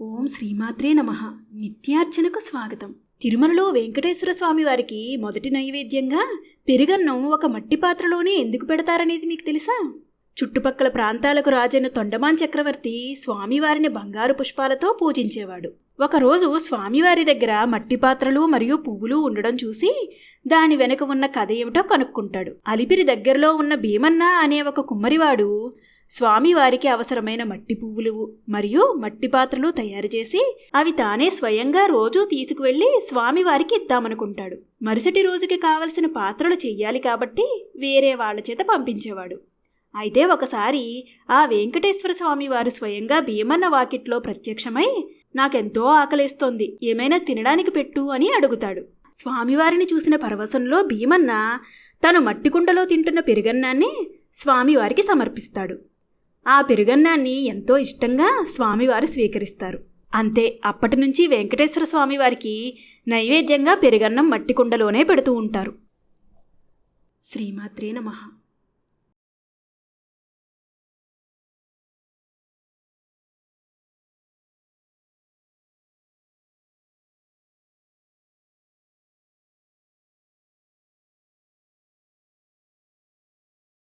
ఓం శ్రీమాత్రే నమ. నిత్యార్చనకు స్వాగతం. తిరుమలలో వెంకటేశ్వర స్వామి వారికి మొదటి నైవేద్యంగా పెరుగన్నం ఒక మట్టి పాత్రలోనే ఎందుకు పెడతారనేది మీకు తెలుసా? చుట్టుపక్కల ప్రాంతాలకు రాజైన తొండమాన్ చక్రవర్తి స్వామివారిని బంగారు పుష్పాలతో పూజించేవాడు. ఒకరోజు స్వామివారి దగ్గర మట్టి పాత్రలు మరియు పువ్వులు ఉండడం చూసి దాని వెనుక ఉన్న కథ ఏమిటో కనుక్కుంటాడు. అలిపిరి దగ్గరలో ఉన్న భీమన్న అనే ఒక కుమ్మరివాడు స్వామివారికి అవసరమైన మట్టి పువ్వులు మరియు మట్టి పాత్రలు తయారు చేసి అవి తానే స్వయంగా రోజూ తీసుకువెళ్ళి స్వామివారికి ఇద్దామనుకుంటాడు. మరుసటి రోజుకి కావలసిన పాత్రలు చెయ్యాలి కాబట్టి వేరే వాళ్ళ చేత పంపించేవాడు. అయితే ఒకసారి ఆ వెంకటేశ్వర స్వామి వారు స్వయంగా భీమన్న వాకిట్లో ప్రత్యక్షమై నాకెంతో ఆకలేస్తోంది ఏమైనా తినడానికి పెట్టు అని అడుగుతాడు. స్వామివారిని చూసిన పరవశంలో భీమన్న తను మట్టి కుండలో తింటున్న పెరుగన్నాన్ని స్వామివారికి సమర్పిస్తాడు. ఆ పెరుగన్నాన్ని ఎంతో ఇష్టంగా స్వామివారు స్వీకరిస్తారు. అంతే అప్పటి నుంచి వెంకటేశ్వర స్వామివారికి నైవేద్యంగా పెరుగన్నం మట్టి కుండలోనే పెడుతూ ఉంటారు. శ్రీమాత్రే నమః.